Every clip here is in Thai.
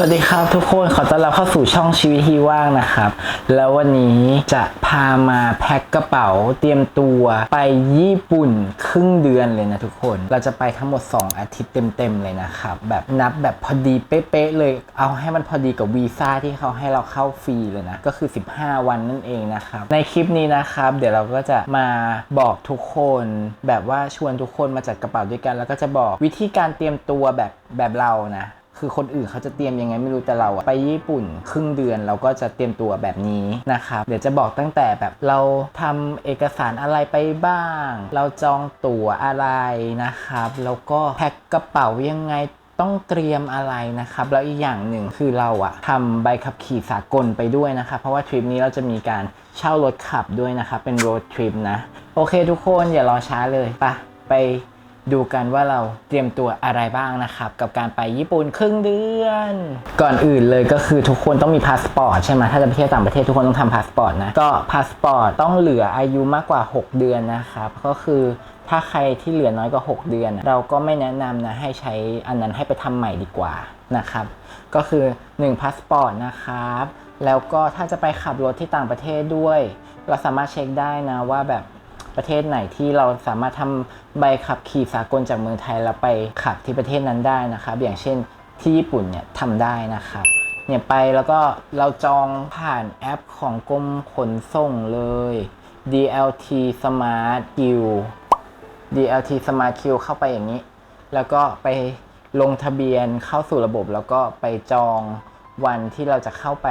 วัสดีครับทุกคนขอต้อนรับเข้าสู่ช่องชีวิตที่ว่างนะครับ แล้ววันนี้จะพามาแพ็คกระเป๋าเตรียมตัวไปญี่ปุ่นครึ่งเดือนเลยนะทุกคนเราจะไปทั้งหมด 2 อาทิตย์เต็มๆเลยนะครับ แบบนับแบบพอดีเป๊ะๆเลย เอาให้มันพอดีกับวีซ่าที่เขาให้เราเข้าฟรีเลยนะก็คือ 15 วันนั่นเองนะครับในคลิปนี้นะครับ เดี๋ยวเราก็จะมาบอกทุกคนแบบว่าชวนทุกคนมาจัดกระเป๋าด้วยกัน แล้วก็จะบอกวิธีการเตรียมตัวแบบแบบเรานะ คือคนอื่นเขาจะเตรียมยังไงไม่รู้แต่เราอะไปญี่ปุ่นครึ่งเดือนเราก็จะเตรียมตัวแบบนี้นะครับเดี๋ยวจะบอกตั้งแต่แบบเราทำเอกสารอะไรไปบ้าง เราจองตั๋วอะไรนะครับแล้วก็แพ็คกระเป๋ายังไงต้องเตรียมอะไรนะครับ แล้วอีกอย่างหนึ่งคือเราอะทำใบขับขี่สากลไปด้วยนะครับ เพราะว่าทริปนี้เราจะมีการเช่ารถขับด้วยนะครับ เป็นโรดทริปนะ โอเคทุกคนอย่ารอช้าเลยไปะไป ดูกันว่าเราเตรียมตัวอะไรบ้างนะครับ กับการไปญี่ปุ่นครึ่งเดือน ก่อนอื่นเลยก็คือทุกคนต้องมีพาสปอร์ตใช่ไหมถ้าจะไปเที่ยวต่างประเทศทุกคนต้องทำพาสปอร์ตนะ ก็พาสปอร์ตต้องเหลืออายุมากกว่า 6 เดือนนะครับ ก็คือถ้าใครที่เหลือน้อยกว่า 6 เดือน เราก็ไม่แนะนำนะให้ใช้อันนั้นให้ไปทำใหม่ดีกว่านะครับ ก็คือ1พาสปอร์ตนะครับแล้วก็ถ้าจะไปขับรถที่ต่างประเทศด้วย เราสามารถเช็คได้นะว่าแบบ ประเทศไหนที่เราสามารถทำใบขับขี่สากลจากเมืองไทยแล้วไปขับที่ประเทศนั้นได้นะครับ อย่างเช่นที่ญี่ปุ่นเนี่ยทำได้นะครับเนี่ยไปแล้วก็เราจองผ่านแอปของกรมขนส่งเลย DLT Smart Q DLT Smart Q เข้าไปอย่างนี้ แล้วก็ไปลงทะเบียนเข้าสู่ระบบแล้วก็ไปจองวันที่เราจะเข้าไป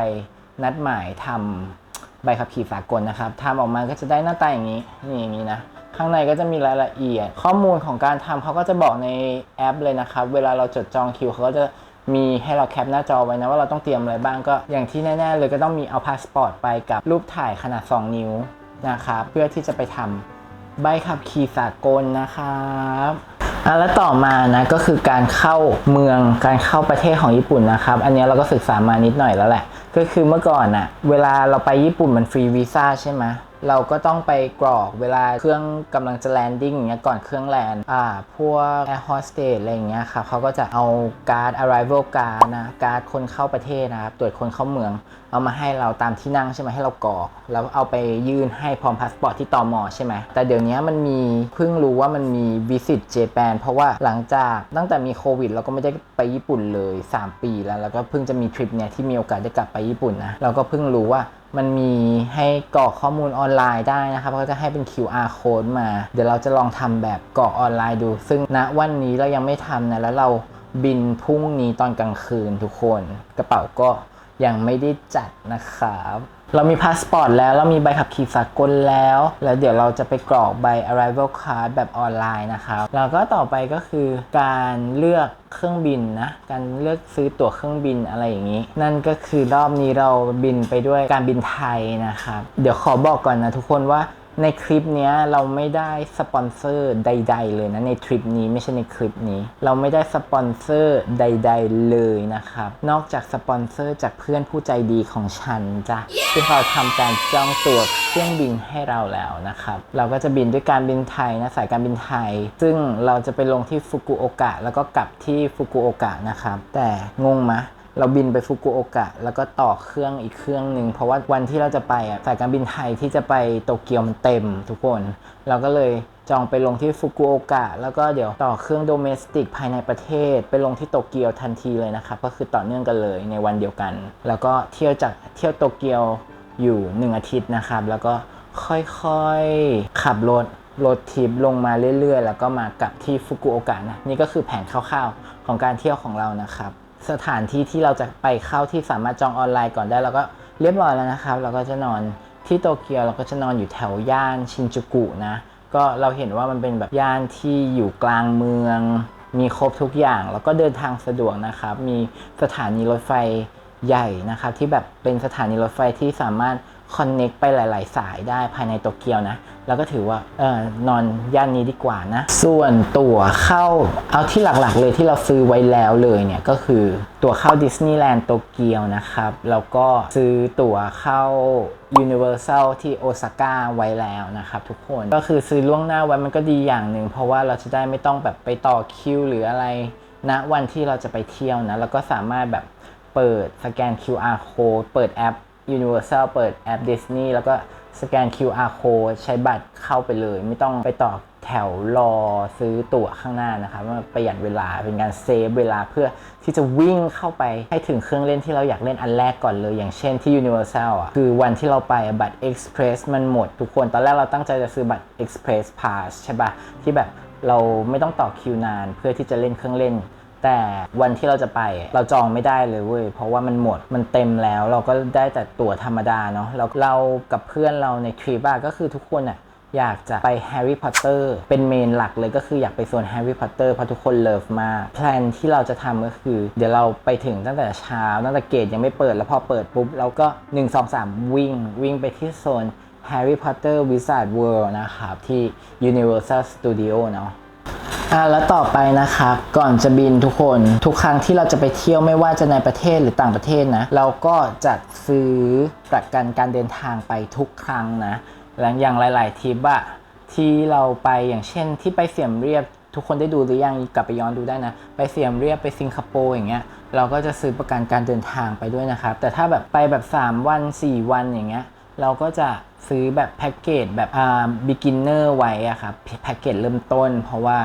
นัดหมายทำ ใบขับขี่สากลนะครับทำออกมาก็จะได้หน้าตาอย่างนี้นี่อย่างนี้นะข้างในก็จะมีรายละเอียด ข้อมูลของการทำเขาก็จะบอกในแอปเลยนะครับ เวลาเราจดจองคิวเขาก็จะมีให้เราแคปหน้าจอไว้นะว่าเราต้องเตรียมอะไรบ้างก็อย่างที่แน่ๆเลยก็ต้องมีเอาพาสปอร์ตไปกับรูปถ่ายขนาด 2 นิ้วนะครับเพื่อที่จะไปทำใบขับขี่สากลนะครับ อะแล้วต่อมานะก็คือการเข้าเมืองการเข้าประเทศของญี่ปุ่นนะครับ อันนี้เราก็ศึกษามานิดหน่อยแล้วแหละ ก็คือเมื่อก่อนอะเวลาเราไปญี่ปุ่นมันฟรีวีซ่าใช่ไหมเราก็ต้องไปกรอกเวลาเครื่องกำลังจะแลนดิ้งอย่างเงี้ยก่อนเครื่องแลนด์อ่าพวกแอร์โฮสเตสอะไรเงี้ยครับเขาก็จะเอาการ์ด arrival card นะการ์ดคนเข้าประเทศนะครับตรวจคนเข้าเมือง เอามาให้เราตามที่นั่งใช่ไหมให้เรากรอกแล้วเอาไปยื่นให้พร้อมพาสปอร์ตที่ตอมอใช่ไหมแต่เดี๋ยวนี้มันมีเพิ่งรู้ว่ามันมีวิสิตเจแปนเพราะว่าหลังจากตั้งแต่มีโควิดเราก็ไม่ได้ไปญี่ปุ่นเลย 3 ปีแล้ว แล้วก็เพิ่งจะมีทริปเนี่ยที่มีโอกาสได้กลับไปญี่ปุ่นนะเราก็เพิ่งรู้ว่ามันมีให้กรอกข้อมูลออนไลน์ได้นะครับเขาจะให้เป็น QR code มา เดี๋ยวเราจะลองทำแบบกรอกออนไลน์ดู ซึ่งณวันนี้เรายังไม่ทำนะแล้วเราบินพรุ่งนี้ตอนกลางคืนทุกคน กระเป๋าก็ ยังไม่ได้จัดนะครับเรามีพาสปอร์ตแล้วเรามีใบขับขี่สากลแล้ว แล้วเดี๋ยวเราจะไปกรอกใบ arrival card แบบออนไลน์นะครับแล้วก็ต่อไปก็คือการเลือกเครื่องบินนะการเลือกซื้อตั๋วเครื่องบินอะไรอย่างนี้ นั่นก็คือรอบนี้เราบินไปด้วยการบินไทยนะครับ เดี๋ยวขอบอกก่อนนะทุกคนว่า ในคลิปเนี้ยเราไม่ได้สปอนเซอร์ใด ๆ เลยนะในทริปนี้ไม่ใช่ในคลิปนี้ เราไม่ได้สปอนเซอร์ใด ๆ เลยนะครับ นอกจากสปอนเซอร์จากเพื่อนผู้ใจดีของฉันจ้ะที่เขาทำการจองตั๋วเครื่องบินให้เราแล้วนะครับ เราก็จะบินด้วยการบินไทยนะสายการบินไทย ซึ่งเราจะไปลงที่ฟุกุโอกะแล้วก็กลับที่ฟุกุโอกะนะครับแต่งงไหม เราบินไปฟุกุโอกะ แล้วก็ต่อเครื่องอีกเครื่องหนึ่งเพราะว่าวันที่เราจะไปอะสายการบินไทยที่จะไปโตเกียวมันเต็มทุกคน เราก็เลยจองไปลงที่ฟุกุโอกะ แล้วก็เดี๋ยวต่อเครื่องโดเมสติกภายในประเทศ ไปลงที่โตเกียวทันทีเลยนะครับก็คือต่อเนื่องกันเลยในวันเดียวกัน แล้วก็เที่ยวจากเที่ยวโตเกียวอยู่ 1 อาทิตย์นะครับ แล้วก็ค่อยๆขับรถรถทิปลงมาเรื่อยๆ แล้วก็มากลับที่ฟุกุโอกะนะ นี่ก็คือแผนคร่าวๆ ของการเที่ยวของเรานะครับ สถานที่ที่เราจะไปเข้าที่สามารถจองออนไลน์ก่อนได้เราก็เรียบร้อยแล้วนะครับ เราก็จะนอนที่โตเกียวเราก็จะนอนอยู่แถวย่านชินจูกุนะ ก็เราเห็นว่ามันเป็นแบบย่านที่อยู่กลางเมือง มีครบทุกอย่าง แล้วก็เดินทางสะดวกนะครับ มีสถานีรถไฟใหญ่นะครับ ที่แบบเป็นสถานีรถไฟที่สามารถคอนเน็กไปหลาย ๆ สายได้ภายในโตเกียวนะ แล้วก็ถือว่าเออนอนย่านนี้ดีกว่านะ ส่วนตั๋วเข้าเอาที่หลักๆเลยที่เราซื้อไว้แล้วเลยเนี่ยก็คือตั๋วเข้าดิสนีย์แลนด์โตเกียวนะครับ แล้วก็ซื้อตั๋วเข้า Universal ที่โอซาก้าไว้แล้วนะครับทุกคนก็คือซื้อล่วงหน้าไว้มันก็ดีอย่างหนึ่ง เพราะว่าเราจะได้ไม่ต้องแบบไปต่อคิวหรืออะไรณวันที่เราจะไปเที่ยวนะแล้วก็สามารถแบบเปิดสแกน QR code เปิดแอป Universal เปิดแอป Disney แล้วก็ สแกน QR code ใช้บัตรเข้าไปเลย ไม่ต้องไปต่อแถวรอซื้อตั๋วข้างหน้านะครับมันประหยัดเวลาเป็นการเซฟเวลาเพื่อที่จะวิ่งเข้าไปให้ถึงเครื่องเล่นที่เราอยากเล่นอันแรกก่อนเลย อย่างเช่นที่ Universal อะคือวันที่เราไปบัตร Express มันหมดทุกคนตอนแรกเราตั้งใจจะซื้อบัตร Express Pass ใช่ปะที่แบบเราไม่ต้องต่อคิวนานเพื่อที่จะเล่นเครื่องเล่น แต่วันที่เราจะไปเราจองไม่ได้เลยเว้ยเพราะว่ามันหมดมันเต็มแล้วเราก็ได้แต่ตั๋วธรรมดาเนาะเราเรากับเพื่อนเราในทริปอะก็คือทุกคนอะอยากจะไปแฮร์รี่พอตเตอร์เป็นเมนหลักเลยก็คืออยากไปโซนแฮร์รี่พอตเตอร์เพราะทุกคนเลิฟมากแพลนที่เราจะทำก็คือ เดี๋ยวเราไปถึงตั้งแต่เช้าตั้งแต่เกตยังไม่เปิดแล้วพอเปิดปุ๊บเราก็ 1 2 3 วิ่ง วิ่งไปที่โซน Harry Potter Wizard World นะครับ ที่ Universal Studio เนาะ อะแล้วต่อไปนะครับก่อนจะบินทุกคนทุกครั้งที่เราจะไปเที่ยวไม่ว่าจะในประเทศหรือต่างประเทศนะ เราก็จัดซื้อประกันการเดินทางไปทุกครั้งนะและอย่างหลาย ๆทริปอะที่เราไปอย่างเช่น ที่ไปเสียมเรียบทุกคนได้ดูหรือยังกลับไปย้อนดูได้นะ ไปเสียมเรียบไปสิงคโปร์อย่างเงี้ยเราก็จะซื้อประกันการเดินทางไปด้วยนะครับแต่ถ้าแบบไปแบบ 3 วัน 4 วันอย่างเงี้ย เราก็จะซื้อแบบแพ็กเกจแบบอ่า beginner ไว้อะครับแพ็กเกจเริ่มต้น เพราะว่า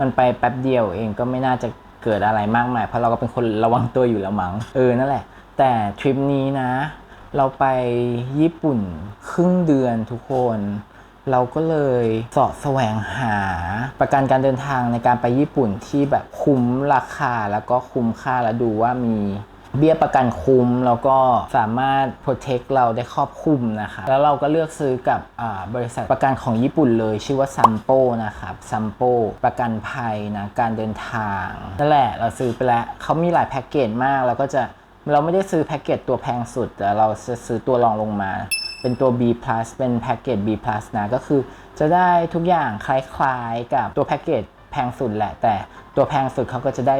มันไปแป๊บเดียวเองก็ไม่น่าจะเกิดอะไรมากมาย เพราะเราก็เป็นคนระวังตัวอยู่แล้วมั้งเออนั่นแหละ แต่ทริปนี้นะ เราไปญี่ปุ่นครึ่งเดือนทุกคน เราก็เลยเสาะแสวงหาประกันการเดินทางในการไปญี่ปุ่นที่แบบคุ้มราคาแล้วก็คุ้มค่าแล้วดูว่ามี เบี้ยประกันคุ้มแล้วก็สามารถ protect เราได้ครอบคลุมนะคะแล้วเราก็เลือกซื้อกับบริษัทประกันของญี่ปุ่นเลย ชื่อว่าซัมโปนะครับซัมโปประกันภัยนะการเดินทางนั่นแหละเราซื้อไปแล้วเขามีหลายแพ็กเกจมากเราก็จะเราไม่ได้ซื้อแพ็กเกจตัวแพงสุด แต่เราจะซื้อตัวรองลงมา เป็นตัว B+ เป็นแพ็กเกจ B+ นะ ก็คือจะได้ทุกอย่างคล้ายๆกับตัวแพ็กเกจแพงสุดแหละ แต่ตัวแพงสุดเขาก็จะได้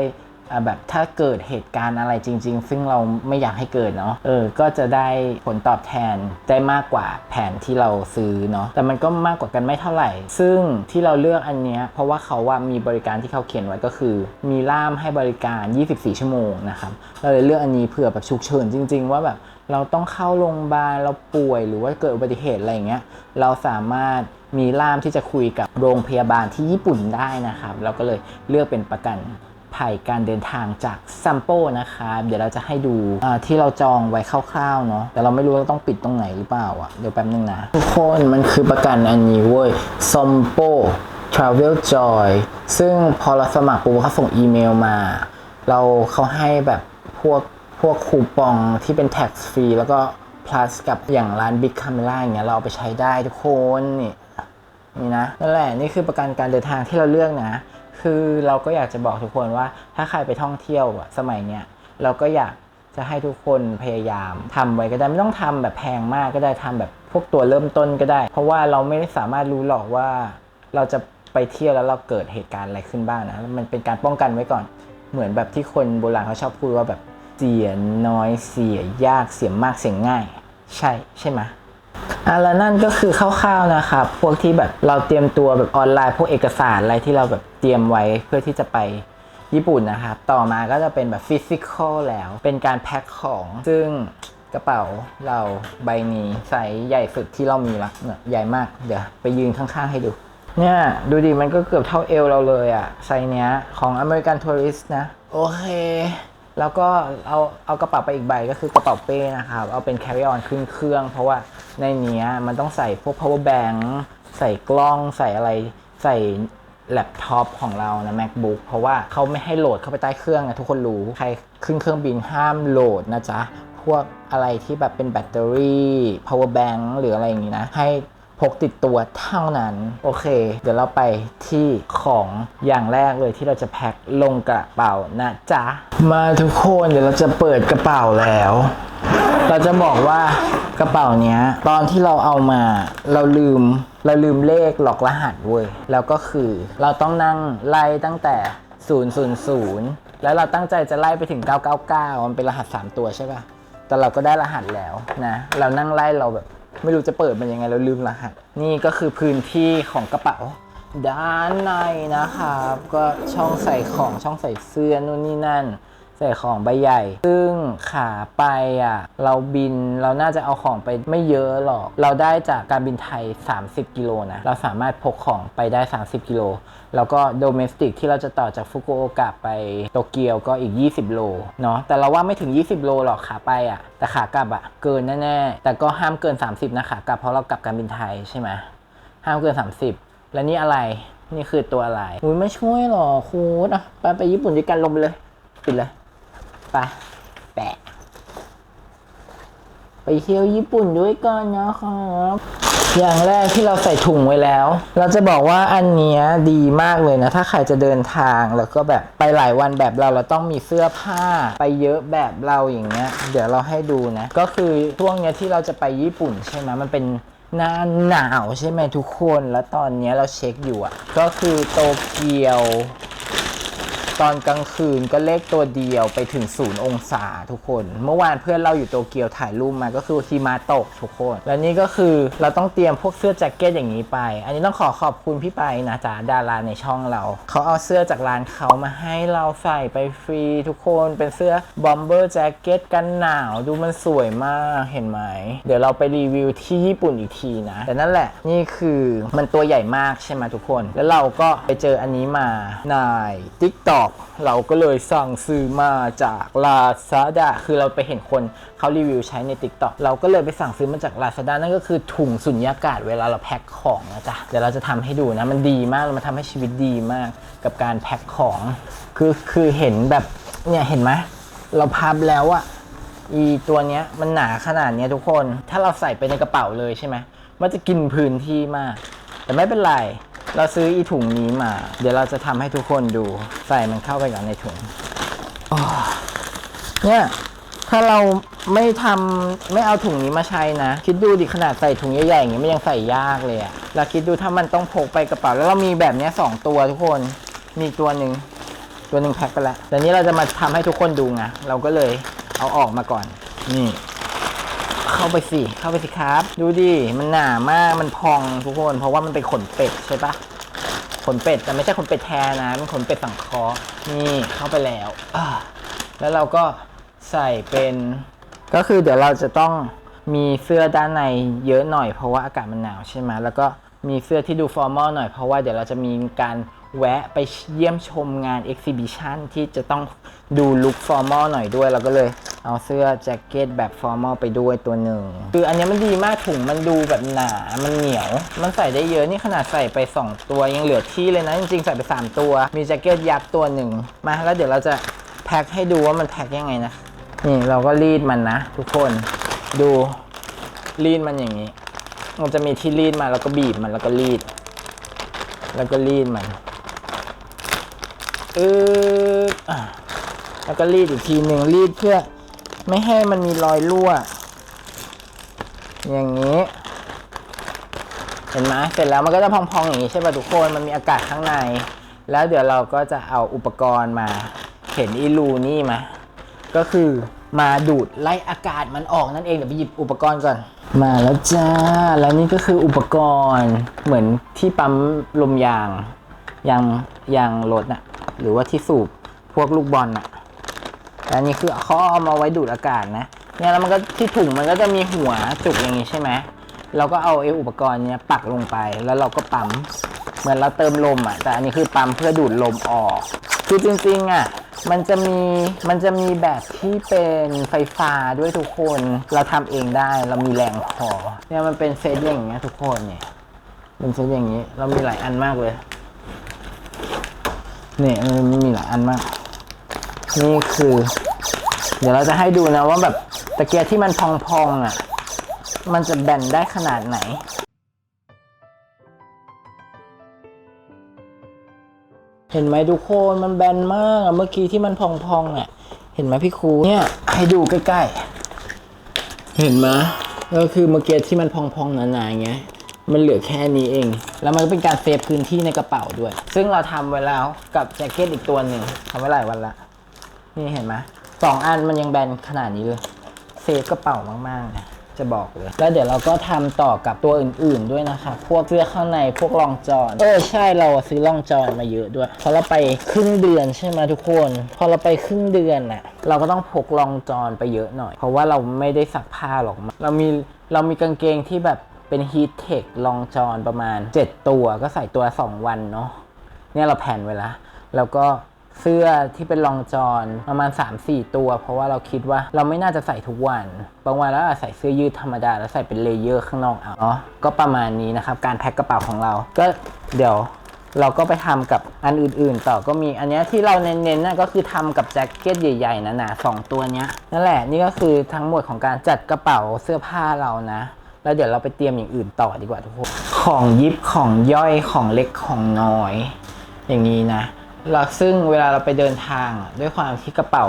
แบบถ้าเกิดเหตุการณ์อะไรจริง ๆ ซึ่งเราไม่อยากให้เกิดเนาะเออก็จะได้ผลตอบแทนได้มากกว่าแผนที่เราซื้อเนาะแต่มันก็มากกว่ากันไม่เท่าไหร่ ซึ่งที่เราเลือกอันเนี้ยเพราะว่าเขาว่ามีบริการที่เขาเขียนไว้ก็คือ มีล่ามให้บริการ 24 ชั่วโมงนะครับเราเลยเลือกอันนี้เผื่อแบบฉุกเฉินจริง ๆ ว่าแบบเราต้องเข้าโรงพยาบาลเราป่วยหรือว่าเกิดอุบัติเหตุอะไรอย่างเงี้ยเราสามารถมีล่ามที่จะคุยกับโรงพยาบาลที่ญี่ปุ่นได้นะครับ เราก็เลยเลือกเป็นประกัน ภัยการเดินทางจากซัมโปนะครับเดี๋ยวเราจะให้ดูที่เราจองไว้คร่าวๆเนาะแต่เราไม่รู้ว่าต้องปิดตรงไหนหรือเปล่าอะเดี๋ยวแป๊บนึงนะ ทุกคนมันคือประกันอันนี้เว้ยซัมโป Travel Joy ซึ่งพอเราสมัครปุ๊บเขาส่งอีเมลมา เราเขาให้แบบพวกพวกคูปองที่เป็น tax free แล้วก็ plus กับอย่างร้าน Big Camera อย่างเงี้ยเราเอาไปใช้ได้ทุกคนนี่นี่นะนั่นแหละนี่คือประกันการเดินทางที่เราเลือกนะ คือเราก็อยากจะบอกทุกคนว่าถ้าใครไปท่องเที่ยวอะสมัยเนี้ยเราก็อยากจะให้ทุกคนพยายามทำไว้ก็ได้ไม่ต้องทำแบบแพงมากก็ได้ทำแบบพวกตัวเริ่มต้นก็ได้ เพราะว่าเราไม่ได้สามารถรู้หรอกว่า เราจะไปเที่ยวแล้วเราเกิดเหตุการณ์อะไรขึ้นบ้างนะมันเป็นการป้องกันไว้ก่อน เหมือนแบบที่คนโบราณเขาชอบพูดว่าแบบเสียน้อยเสียยากเสียมากเสียง่าย ใช่ใช่ไหม อะแล้วนั่นก็คือคร่าวๆนะครับพวกที่แบบเราเตรียมตัวแบบออนไลน์ พวกเอกสารอะไรที่เราแบบเตรียมไว้เพื่อที่จะไปญี่ปุ่นนะครับ ต่อมาก็จะเป็นแบบฟิสิกอลแล้ว เป็นการแพ็คของซึ่งกระเป๋าเราใบนี้ไซส์ใหญ่สุดที่เรามีละเนี่ยใหญ่มาก เดี๋ยวไปยืนข้างๆให้ดู เนี่ย ดูดิมันก็เกือบเท่าเอวเราเลยอะไซส์เนี้ยของ American Tourist นะ โอเค แล้วก็เอาเอากระเป๋าไปอีกใบก็คือกระเป๋าเป้นะครับเอาเป็น carry on ขึ้นเครื่อง เพราะว่าในเนี้ยมันต้องใส่พวก power bank ใส่กล้องใส่อะไรใส่แล็ปท็อปของเรานะ macbook เพราะว่าเขาไม่ให้โหลดเข้าไปใต้เครื่องนะทุกคนรู้ใครขึ้นเครื่องบินห้ามโหลดนะจ๊ะพวกอะไรที่แบบเป็นแบตเตอรี่ power bank หรืออะไรอย่างนี้นะ ให้ พกติดตัวเท่านั้น โอเค เดี๋ยวเราไปที่ของอย่างแรกเลยที่เราจะแพ็คลงกระเป๋านะจ๊ะ มาทุกคนเดี๋ยวเราจะเปิดกระเป๋าแล้ว เราจะบอกว่ากระเป๋าเนี้ย ตอนที่เราเอามาเราลืมเราลืมเลขหลอกรหัสเว้ย แล้วก็คือเราต้องนั่งไล่ตั้งแต่ 000 แล้วเราตั้งใจจะไล่ไปถึง 999 มันเป็นรหัส 3 ตัวใช่ป่ะ แต่เราก็ได้รหัสแล้วนะ เรานั่งไล่เราแบบ ไม่รู้จะเปิดมันยังไงเราลืมรหัสนี่ก็คือพื้นที่ของกระเป๋า ด้านในนะครับ ก็ช่องใส่ของช่องใส่เสื้อนู่นนี่นั่น ใส่ของใบใหญ่ ซึ่งขาไปอะ เราบินเราน่าจะเอาของไปไม่เยอะหรอก เราได้จากการบินไทย 30 กิโลนะ เราสามารถพกของไปได้ 30 กิโล แล้วก็โดเมสติกที่เราจะต่อจากฟุกุโอกะไปโตเกียวก็อีก 20 โล เนาะ แต่เราว่าไม่ถึง 20 โลหรอกขาไปอะ แต่ขากลับอะ เกินแน่ๆ แต่ก็ห้ามเกิน 30 นะขากลับเพราะเรากลับการบินไทยใช่ไหมห้ามเกิน 30 แล้วนี่อะไร นี่คือตัวอะไรอุ้ยไม่ช่วยหรอครูดอะไปไปญี่ปุ่นด้วยกันลงไปเลยปิดเลย ไปแปะ ไปเที่ยวญี่ปุ่นด้วยกันนะครับอย่างแรกที่เราใส่ถุงไว้แล้ว เราจะบอกว่าอันนี้ดีมากเลยนะ ถ้าใครจะเดินทางแล้วก็แบบไปหลายวันแบบเราเราต้องมีเสื้อผ้า ไปเยอะแบบเราอย่างเงี้ย เดี๋ยวเราให้ดูนะ ก็คือช่วงเนี้ยที่เราจะไปญี่ปุ่นใช่ไหมมันเป็นหน้าหนาวใช่ไหมทุกคน แล้วตอนเนี้ยเราเช็คอยู่อะก็คือโตเกียว ตอนกลางคืนก็เลขตัวเดียวไปถึงศูนย์องศาทุกคน เมื่อวานเพื่อนเราอยู่โตเกียวถ่ายรูปมาก็คือหิมะตกทุกคน แล้วนี่ก็คือเราต้องเตรียมพวกเสื้อแจ็คเก็ตอย่างนี้ไป อันนี้ต้องขอขอบคุณพี่ไปนะจ๊ะดาราในช่องเรา เขาเอาเสื้อจากร้านเขามาให้เราใส่ไปฟรีทุกคนเป็นเสื้อบอมเบอร์แจ็คเก็ตกันหนาวดูมันสวยมากเห็นไหม เดี๋ยวเราไปรีวิวที่ญี่ปุ่นอีกทีนะ แต่นั่นแหละนี่คือมันตัวใหญ่มากใช่ไหมทุกคน แล้วเราก็ไปเจออันนี้มาใน TikTok เราก็เลยสั่งซื้อมาจาก Lazada คือเราไปเห็นคนเขารีวิวใช้ใน TikTok เราก็เลยไปสั่งซื้อมาจาก Lazada นั่นก็คือถุงสุญญากาศเวลาเราแพ็คของนะจ๊ะเดี๋ยวเราจะทำให้ดูนะ มันดีมากมันทำให้ชีวิตดีมากกับการแพ็คของ คือคือเห็นแบบเนี่ยเห็นไหมเราพับแล้วอะอีตัวเนี้ยมันหนาขนาดเนี้ยทุกคน ถ้าเราใส่ไปในกระเป๋าเลยใช่ไหมมันจะกินพื้นที่มาก แต่ไม่เป็นไร เราซื้ออีถุงนี้มา เดี๋ยวเราจะทำให้ทุกคนดู ใส่มันเข้าไปก่อนในถุงเนี่ยถ้าเราไม่ทำไม่เอาถุงนี้มาใช้นะ คิดดูดิขนาดใส่ถุงใหญ่ๆอย่างนี้มันยังใส่ยากเลยอะแล้วคิดดูถ้ามันต้องพกไปกระเป๋า แล้วเรามีแบบนี้สองตัวทุกคนมีตัวหนึ่งตัวหนึ่งแพ็คไปแล้วแต่นี้เราจะมาทำให้ทุกคนดูไงเราก็เลยเอาออกมาก่อนนี่ เข้าไปสิ เข้าไปสิครับ ดูดิ มันหนามาก มันพองทุกคน เพราะว่ามันเป็นขนเป็ดใช่ปะขนเป็ด แต่ไม่ใช่ขนเป็ดแท้นะเป็นขนเป็ดสังเคราะห์นี่เข้าไปแล้ว แล้วเราก็ใส่เป็น ก็คือเดี๋ยวเราจะต้องมีเสื้อด้านในเยอะหน่อยเพราะว่าอากาศมันหนาวใช่ไหมแล้วก็มีเสื้อที่ดูฟอร์มอลหน่อยเพราะว่าเดี๋ยวเราจะมีการ แวะไปเยี่ยมชมงานเอ็กซิบิชันที่จะต้องดูลุคฟอร์มอลหน่อยด้วย เราก็เลยเอาเสื้อแจ็คเก็ตแบบฟอร์มอลไปด้วยตัวหนึ่ง คืออันนี้มันดีมากถุงมันดูแบบหนา มันเหนียว มันใส่ได้เยอะนี่ขนาดใส่ไป 2 ตัวยังเหลือที่เลยนะ จริงๆ ใส่ไป 3 ตัว มีแจ็คเก็ตยักษ์ตัวหนึ่งมาแล้วเดี๋ยวเราจะแพ็คให้ดูว่ามันแพ็คยังไงนะนี่เราก็รีดมันนะ ทุกคนดูรีดมันอย่างนี้ มันจะมีที่รีดมาแล้วก็บีบมันแล้วก็รีด แล้วก็รีดมัน เออแล้วก็รีดอีกทีหนึ่งรีดเพื่อไม่ให้มันมีรอยรั่ว อย่างนี้ เห็นไหมเสร็จแล้วมันก็จะพองๆอย่างนี้ใช่ป่ะทุกคนมันมีอากาศข้างใน แล้วเดี๋ยวเราก็จะเอาอุปกรณ์มาเห็นอีรูนี่ไหมก็คือมาดูดไล่อากาศมันออกนั่นเองเดี๋ยวไปหยิบอุปกรณ์ก่อน มาแล้วจ้า แล้วนี่ก็คืออุปกรณ์เหมือนที่ปั๊มลมยางยางยางรถน่ะ หรือว่าที่สูบพวกลูกบอลน่ะแต่อันนี้คือเขาเอามาไว้ดูดอากาศนะเนี่ยแล้วมันก็ที่ถุงมันก็จะมีหัวจุกอย่างนี้ใช่ไหมเราก็เอาไอ้อุปกรณ์เนี้ยปักลงไปแล้วเราก็ปั๊มเหมือนเราเติมลมอะแต่อันนี้คือปั๊มเพื่อดูดลมออกคือจริงๆอะมันจะมีมันจะมีแบบที่เป็นไฟฟ้าด้วยทุกคนเราทำเองได้เรามีแรงพอเนี่ยมันเป็นเซตอย่างเงี้ยทุกคนเนี่ยเป็นเซตอย่างนี้เรามีหลายอันมากเลย เนี่ยมันมีหลายอันมาก นี่คือ เดี๋ยวเราจะให้ดูนะว่าแบบตะเกียบที่มันพองๆอะ มันจะแบนได้ขนาดไหนเห็นไหมทุกคนมันแบนมากอะเมื่อกี้ที่มันพองๆอะเห็นไหมพี่ครูเนี่ยให้ดูใกล้ๆ เห็นไหมก็คือเมื่อกี้ที่มันพองๆหนาๆอย่างเงี้ย มันเหลือแค่นี้เอง แล้วมันก็เป็นการเซฟพื้นที่ในกระเป๋าด้วย ซึ่งเราทำไว้แล้วกับแจ็คเก็ตอีกตัวหนึ่งทำไว้หลายวันละ นี่เห็นไหมสองอันมันยังแบนขนาดนี้เลย เซฟกระเป๋ามากๆนะจะบอกเลย แล้วเดี๋ยวเราก็ทำต่อกับตัวอื่นๆด้วยนะคะ พวกเสื้อข้างในพวกรองจอนเออใช่เราซื้อรองจอนมาเยอะด้วยเพราะเราไปครึ่งเดือนใช่ไหมทุกคน พอเราไปครึ่งเดือนน่ะ เราก็ต้องพกรองจอนไปเยอะหน่อย เพราะว่าเราไม่ได้ซักผ้าหรอกเรามีเรามีกางเกงที่แบบ เป็นฮีทเทครองจอนประมาณ 7 ตัวก็ใส่ตัว 2 วันเนาะเนี่ยเราแผนไว้ล้วแล้วก็เสื้อที่เป็นรองจอนประมาณ 3-4 ตัว เพราะว่าเราคิดว่าเราไม่น่าจะใส่ทุกวัน บางวันแล้วอาจใส่เสื้อยืดธรรมดา แล้วใส่เป็นเลเยอร์ข้างนอกเอาเนาะก็ประมาณนี้นะครับ การแพ็คกระเป๋าของเรา ก็เดี๋ยวเราก็ไปทำกับอันอื่นๆ ต่อก็มีอันนี้ที่เราเน้นๆนะก็คือทำกับแจ็คเก็ตใหญ่ๆนะๆสองตัวเนี้ยนั่นแหละนี่ก็คือทั้งหมดของการจัดกระเป๋าเสื้อผ้าเรานะ แล้วเดี๋ยวเราไปเตรียมอย่างอื่นต่อดีกว่าทุกคน ของยิบของย่อยของเล็กของน้อย อย่างนี้นะเราซึ่งเวลาเราไปเดินทางด้วยความที่กระเป๋า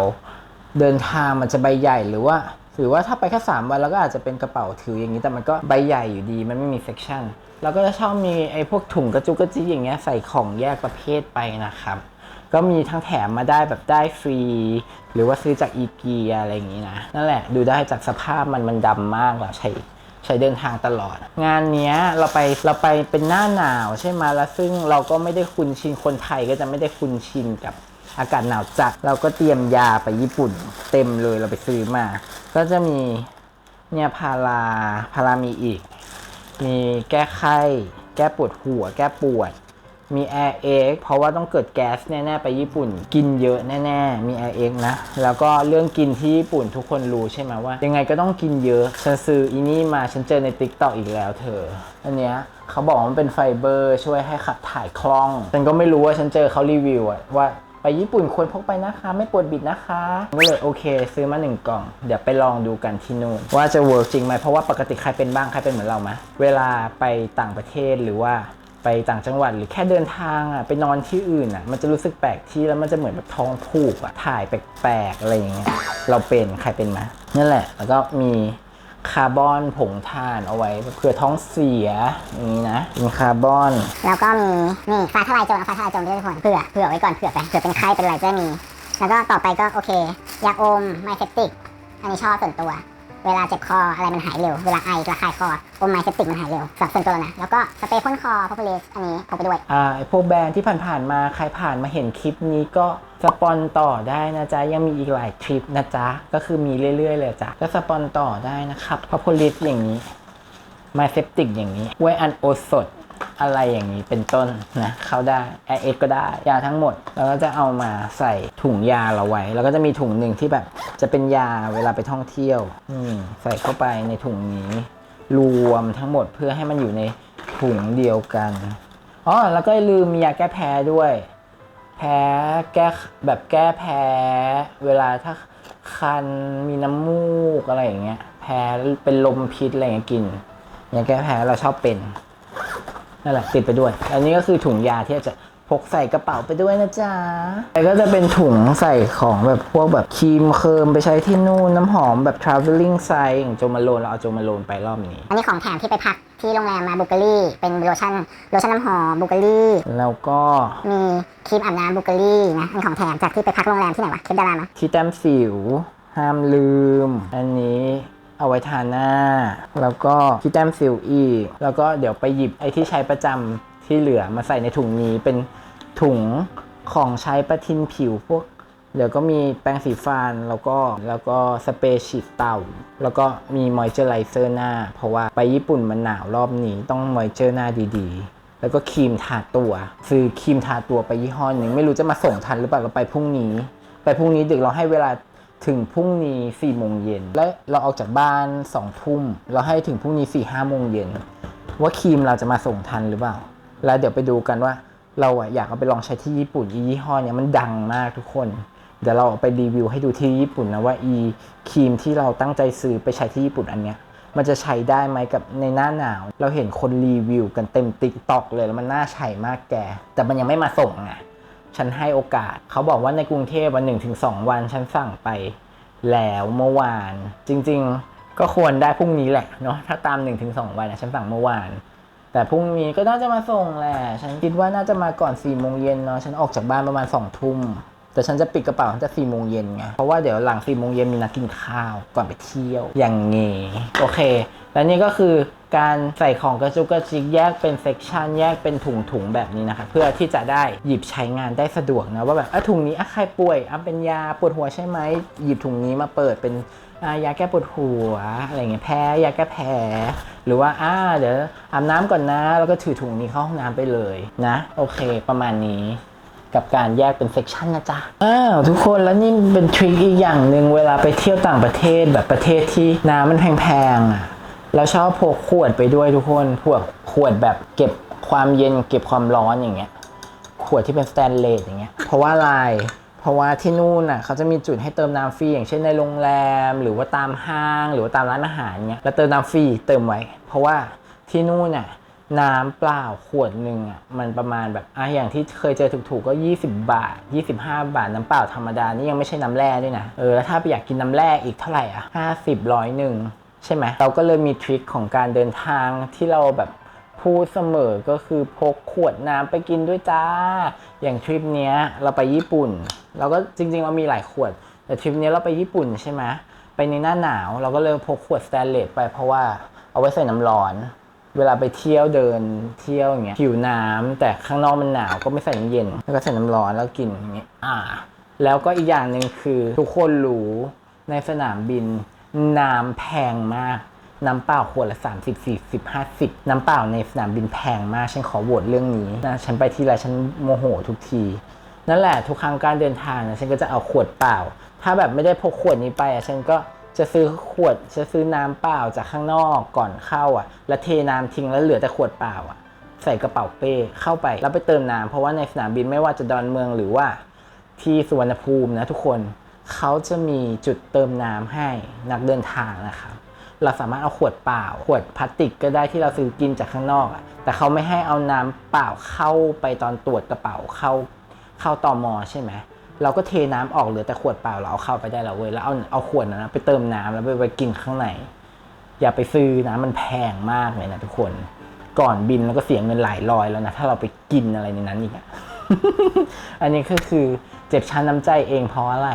เดินทางมันจะใบใหญ่หรือว่าหรือว่าถ้าไปแค่สามวันเราก็อาจจะเป็นกระเป๋าถืออย่างนี้แต่มันก็ใบใหญ่อยู่ดีมันไม่มีเซกชันเราก็จะชอบมีไอ้พวกถุงกระจุกกระจิกอย่างเงี้ยใส่ของแยกประเภทไปนะครับ ก็มีทั้งแถมมาได้แบบได้ฟรี หรือว่าซื้อจากอีเกียอะไรอย่างนี้นะนั่นแหละดูได้จากสภาพมันมันดำมากแล้วใช้ ใช้เดินทางตลอด งานเนี้ยเราไปเราไปเป็นหน้าหนาวใช่ไหมแล้วซึ่งเราก็ไม่ได้คุ้นชินคนไทยก็จะไม่ได้คุ้นชินกับอากาศหนาวจัดเราก็เตรียมยาไปญี่ปุ่น เต็มเลยเราไปซื้อมา ก็จะมีเนี่ยพาราพารามีอีก มีแก้ไข้ แก้ปวดหัว แก้ปวด มี Air X เพราะว่าต้องเกิดแก๊สแน่ๆ ไปญี่ปุ่น กินเยอะแน่ๆ มี Air X นะ แล้วก็เรื่องกินที่ญี่ปุ่นทุกคนรู้ใช่ไหมว่า ยังไงก็ต้องกินเยอะ ฉันซื้ออีนี่มาฉันเจอใน t ิ k t o k อีกแล้วเธอ อันเนี้ยเขาบอกว่ามันเป็นไฟเบอร์ช่วยให้ขับถ่ายคล่อง ฉันก็ไม่รู้ว่าฉันเจอเขารีวิวอะว่าไปญี่ปุ่นควรพกไปนะคะ ไม่ปวดบิดนะคะก็เลยโอเค ซื้อมาหนึ่งกล่อง เดี๋ยวไปลองดูกันที่นู่น ว่าจะเวิร์กจริงไหมเพราะว่าปกติใครเป็นบ้างใครเป็นเหมือนเราไหมเวลาไปต่างประเทศหรือว่า ไปต่างจังหวัดหรือแค่เดินทางอะไปนอนที่อื่นอะมันจะรู้สึกแปลกที่แล้วมันจะเหมือนแบบท้องผูกอะถ่ายแปลกๆอะไรอย่างเงี้ยเราเป็นใครเป็นไหมนั่นแหละ แล้วก็มีคาร์บอนผงถ่านเอาไว้เผื่อท้องเสียอย่างนี้นะมีคาร์บอน แล้วก็มีนี่ฟ้าทลายโจรฟ้าทลายโจรด้วยทุกคนเผื่อเผื่อไว้ก่อนเผื่อไปเผื่อเป็นไข้เป็นอะไรจะได้มี แล้วก็ต่อไปก็โอเคยาอมไมเซปติกอันนี้ชอบส่วนตัว เวลาเจ็บคออะไรมันหายเร็ว เวลาไอระคายคออมไมเซปติกมันหายเร็วสำหรับส่วนตัวนะ แล้วก็สเปรย์พ่นคอพอพลิสอันนี้พกไปด้วย อ่าไอพวกแบรนด์ที่ผ่านๆมาใครผ่านมาเห็นคลิปนี้ก็สปอนต่อได้นะจ๊ะ ยังมีอีกหลายคลิปนะจ๊ะ ก็คือมีเรื่อยๆเลยจ้ะก็สปอนต่อได้นะครับพอพลิสอย่างนี้มาเซปติกอย่างนี้ไว้อันโอสด อะไรอย่างนี้เป็นต้นนะเข้าได้แอเอก็ได้ยาทั้งหมดแล้วก็จะเอามาใส่ถุงยาเราไว้ แล้วก็จะมีถุงหนึ่งที่แบบ จะเป็นยาเวลาไปท่องเที่ยวอืใส่เข้าไปในถุงนี้ รวมทั้งหมดเพื่อให้มันอยู่ในถุงเดียวกันอ๋อแล้วก็ลืมมียาแก้แพ้ด้วย แพ้แก้แบบแก้แพ้ เวลาถ้าคันมีน้ำมูกอะไรอย่างเงี้ยแพ้เป็นลมพิษอะไรอย่างเงี้ยกินยาแก้แพ้เราชอบเป็น นั่นแหละติดไปด้วย อันนี้ก็คือถุงยาที่จะพกใส่กระเป๋าไปด้วยนะจ๊ะแต่ก็จะเป็นถุงใส่ของแบบพวกแบบครีมเคิร์มไปใช้ที่นู่นน้ำหอมแบบ traveling size อย่างโจมาโลนเราเอาโจมาโลนไปรอบนี้ อันนี้ของแถมที่ไปพักที่โรงแรมมาบุก l รี่ เป็นโลชั่นโลชั่นน้ำหอมบุก l รี่ แล้วก็มีครีมอาบน้ำบุก l รี่นะอันนี้ของแถมจากที่ไปพักโรงแรมที่ไหนวะคลิปดารามาที่แต้มสิวห้ามลืม อันนี้ เอาไว้ทาหน้า แล้วก็ที่แต้มสิวอีกแล้วก็เดี๋ยวไปหยิบไอ้ที่ใช้ประจำที่เหลือมาใส่ในถุงนี้เป็นถุงของใช้ประทินผิวพวกเดี๋ยวก็มีแปรงสีฟันแล้วก็แล้วก็สเปรย์ฉีดเต่า แล้วก็มีมอยเจอร์ไรเซอร์หน้า เพราะว่าไปญี่ปุ่นมันหนาวรอบนี้ต้องมอยเจอร์หน้าดีๆ แล้วก็ครีมทาตัว ซื้อครีมทาตัวไปยี่ห้อหนึ่งไม่รู้จะมาส่งทันหรือเปล่าเราไปพรุ่งนี้ ไปพรุ่งนี้เดึกเราให้เวลา ถึงพรุ่งนี้4ี่โมงเย็นและเราออกจากบ้าน2องทุ่มเราให้ถึงพรุ่งนี้4ี่ห้าโมงเย็นว่าครีมเราจะมาส่งทันหรือเปล่า แล้วเดี๋ยวไปดูกันว่าเราอะอยากเอาไปลองใช้ที่ญี่ปุ่นอียี่ห้อเนี้ยมันดังมากทุกคน เดี๋ยวเราไปรีวิวให้ดูที่ญี่ปุ่นนะว่าอีครีมที่เราตั้งใจซื้อไปใช้ที่ญี่ปุ่นอันเนี้ยมันจะใช้ได้ไหมกับในหน้าหนาว เราเห็นคนรีวิวกันเต็มติ๊กตอกเลยแล้วมันน่าใช้มากแก แต่มันยังไม่มาส่งไง ฉันให้โอกาส เขาบอกว่าในกรุงเทพวันหนึ่งถึงสองวันฉันสั่งไปแล้วเมื่อวาน จริง ๆ ก็ควรได้พรุ่งนี้แหละเนาะถ้าตาม1นถึงสองวันนะฉันสั่งเมื่อวาน แต่พรุ่งนี้ก็น่าจะมาส่งแหละ ฉันคิดว่าน่าจะมาก่อน4ี่โมงเย็นเนาะฉันออกจากบ้านประมาณ2องทุ่มแต่ฉันจะปิดกระเป๋าตั้งแต่สี่โมงเย็นไง เพราะว่าเดี๋ยวหลังสี่โมงเย็นมีนัดกินข้าวก่อนไปเที่ยว อย่างงี้โอเค และนี่ก็คือ การใส่ของกระจุกกระจิกแยกเป็นเซกชันแยกเป็นถุงๆแบบนี้นะคะเพื่อที่จะได้หยิบใช้งานได้สะดวกนะว่าแบบอะถุงนี้อะใครป่วยอะเป็นยาปวดหัวใช่ไหมหยิบถุงนี้มาเปิดเป็นยาแก้ปวดหัวอะไรเงี้ยแพ้ยาแก้แพ้หรือว่าอ่าเดี๋ยวอาบน้ำก่อนนะ แล้วก็ถือถุงนี้เข้าห้องน้ำไปเลยนะ โอเค ประมาณนี้กับการแยกเป็นเซกชันนะจ๊ะอ้าวทุกคนแล้วนี่เป็นทริคอีกอย่างหนึ่งเวลาไปเที่ยวต่างประเทศแบบประเทศที่น้ำมันแพงๆอะ เราชอบพกขวดไปด้วยทุกคนพวกขวดแบบเก็บความเย็นเก็บความร้อนอย่างเงี้ย ขวดที่เป็นสแตนเลสอย่างเงี้ย เพราะว่าอะไรเพราะว่าที่นู่นน่ะเขาจะมีจุดให้เติมน้ำฟรีอย่างเช่นในโรงแรม หรือว่าตามห้าง หรือว่าตามร้านอาหารเงี้ยแล้วเติมน้ำฟรีเติมไว้ เพราะว่าที่นู่นน่ะน้ำเปล่าขวดหนึ่งอะมันประมาณแบบอะอย่างที่เคยเจอถูกๆก็ 20 บาท 25 บาทน้ำเปล่าธรรมดานี่ยังไม่ใช่น้ำแร่ด้วยนะเออแล้วถ้าไปอยากกินน้ำแร่อีกเท่าไหร่อะ50ร้อยหนึ่ง ใช่ไหมเราก็เลยมีทริคของการเดินทางที่เราแบบพูดเสมอก็คือพกขวดน้ำไปกินด้วยจ้า อย่างทริปเนี้ยเราไปญี่ปุ่น เราก็จริงๆเรามีหลายขวด แต่ทริปนี้เราไปญี่ปุ่นใช่ไหมไปในหน้าหนาวเราก็เลยพกขวดสแตนเลสไปเพราะว่าเอาไว้ใส่น้ำร้อน เวลาไปเที่ยวเดินเที่ยวอย่างเงี้ยหิวน้ำแต่ข้างนอกมันหนาวก็ไม่ใส่น้ำเย็น แล้วก็ใส่น้ำร้อนแล้วกินอย่างเงี้ยอ่า แล้วก็อีกอย่างหนึ่งคือทุกคนรู้ในสนามบิน น้ำแพงมาก น้ำเปล่าขวดละ 30 40 50 น้ำเปล่าในสนามบินแพงมาก ฉันขอโหวตเรื่องนี้นะฉันไปที่ไรฉันโมโหทุกที นั่นแหละทุกครั้งการเดินทางนะฉันก็จะเอาขวดเปล่า ถ้าแบบไม่ได้พกขวดนี้ไปอะฉันก็จะซื้อขวดจะซื้อน้ำเปล่าจากข้างนอกก่อนเข้าอะ แล้วเทน้ำทิ้งแล้วเหลือแต่ขวดเปล่าอะ ใส่กระเป๋าเป้เข้าไปแล้วไปเติมน้ำเพราะว่าในสนามบินไม่ว่าจะดอนเมืองหรือว่าที่สุวรรณภูมินะทุกคน เขาจะมีจุดเติมน้ำให้นักเดินทางนะครับเราสามารถเอาขวดเปล่า ขวดพลาสติกก็ได้ที่เราซื้อกินจากข้างนอกอะแต่เขาไม่ให้เอาน้ำเปล่าเข้าไปตอนตรวจกระเป๋าเข้าเข้าตอมอใช่ไหมเราก็เทน้ำออกเหลือแต่ขวดเปล่าเราเอาเข้าไปได้แล้วเว้ยแล้วเอาเอาขวดนั้นไปเติมน้ำแล้วไปไปกินข้างในอย่าไปซื้อนะมันแพงมากเลยนะทุกคนก่อนบินแล้วก็เสียเงินหลายร้อยแล้วนะถ้าเราไปกินอะไรในนั้นอีกอะอันนี้ก็คือเจ็บช้ำน้ำใจเองเพราะอะไร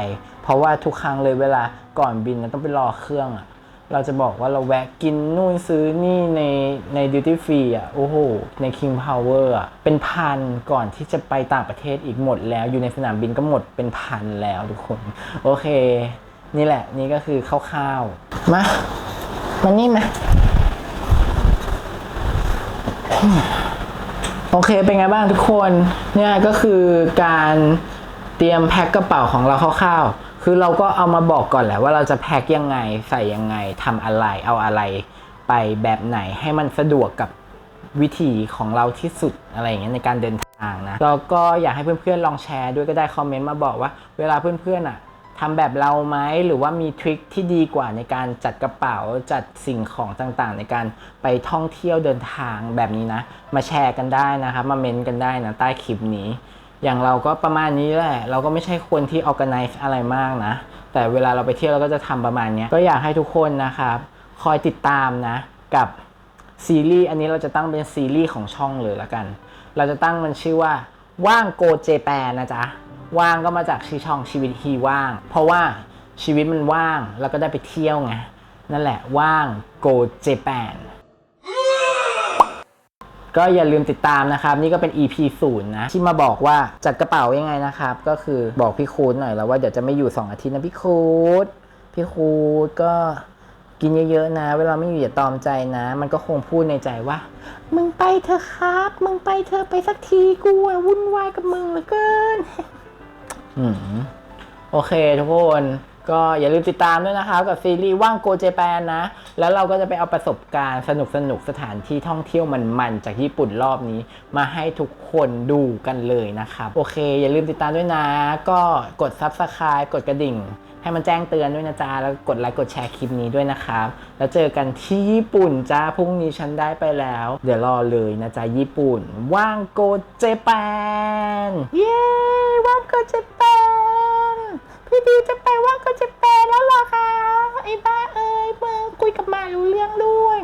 เพราะว่าทุกครั้งเลยเวลาก่อนบินนะต้องไปรอเครื่องอะเราจะบอกว่าเราแวะกินนู่นซื้อนี่ในในดิวตี้ฟรีอะ โอ้โห ใน King Power อะ เป็นพันก่อนที่จะไปต่างประเทศอีกหมดแล้ว อยู่ในสนามบินก็หมดเป็นพันแล้วทุกคน โอเค นี่แหละนี่ก็คือคร่าวๆ มามานี่มาโอเค เป็นไงบ้างทุกคน เนี่ยก็คือการ เตรียมแพ็คกระเป๋าของเราคร่าวๆ คือเราก็เอามาบอกก่อนแหละว่าเราจะแพ็คยังไงใส่ยังไงทำอะไรเอาอะไรไปแบบไหนให้มันสะดวกกับวิธีของเราที่สุดอะไรอย่างเงี้ยในการเดินทางนะแล้วก็อยากให้เพื่อนๆลองแชร์ด้วยก็ได้คอมเมนต์มาบอกว่า เวลาเพื่อนๆอะทำแบบเราไหมหรือว่ามีทริคที่ดีกว่าในการจัดกระเป๋าจัดสิ่งของต่างๆ ในการไปท่องเที่ยวเดินทางแบบนี้นะ มาแชร์กันได้นะครับ มาเมนต์กันได้นะใต้คลิปนี้ อย่างเราก็ประมาณนี้แหละเราก็ไม่ใช่คนที่ organize อะไรมากนะ แต่เวลาเราไปเที่ยวเราก็จะทำประมาณนี้ก็อยากให้ทุกคนนะครับ คอยติดตามนะ กับซีรีส์อันนี้เราจะตั้งเป็นซีรีส์ของช่องเลยละกัน เราจะตั้งมันชื่อว่าว่างโกเจแปนนะจ๊ะว่างก็มาจากชื่อช่องชีวิตฮีว่าง เพราะว่าชีวิตมันว่างแล้วก็ได้ไปเที่ยวไงนั่นแหละว่างโกเจแปน ก็อย่าลืมติดตามนะครับ นี่ก็เป็น EP ศูนย์นะ ที่มาบอกว่าจัดกระเป๋ายังไงนะครับ ก็คือบอกพี่คูดหน่อยแล้วว่าเดี๋ยวจะไม่อยู่ 2 อาทิตย์นะพี่คูดพี่คูดก็กินเยอะๆนะ เวลาไม่อยู่อย่าตอมใจนะ มันก็คงพูดในใจว่า มึงไปเถอะครับ มึงไปเถอะไปสักทีกูอะวุ่นวายกับมึงเหลือเกิน อืมโอเคทุกคน ก็อย่าลืมติดตามด้วยนะครับกับซีรีส์ว่างโกเจแปนนะ แล้วเราก็จะไปเอาประสบการณ์สนุกสนุกสถานที่ท่องเที่ยวมันๆจากญี่ปุ่นรอบนี้ มาให้ทุกคนดูกันเลยนะครับโอเค อย่าลืมติดตามด้วยนะ ก็กด Subscribe กดกระดิ่ง ให้มันแจ้งเตือนด้วยนะจ๊ะแล้วกดไลค์กดแชร์คลิปนี้ด้วยนะครับแล้วเจอกันที่ญี่ปุ่นจ้าพรุ่งนี้ฉันได้ไปแล้ว เดี๋ยวรอเลยนะจ๊ะญี่ปุ่น ว่างโกเจแปนเย้ว่างโกเจแปน พี่ดิวจะไปว่าก็จะไปแล้วเหรอคะไอ้บ้าเอ้ยเบอร์คุยกับหมารู้เรื่องด้วย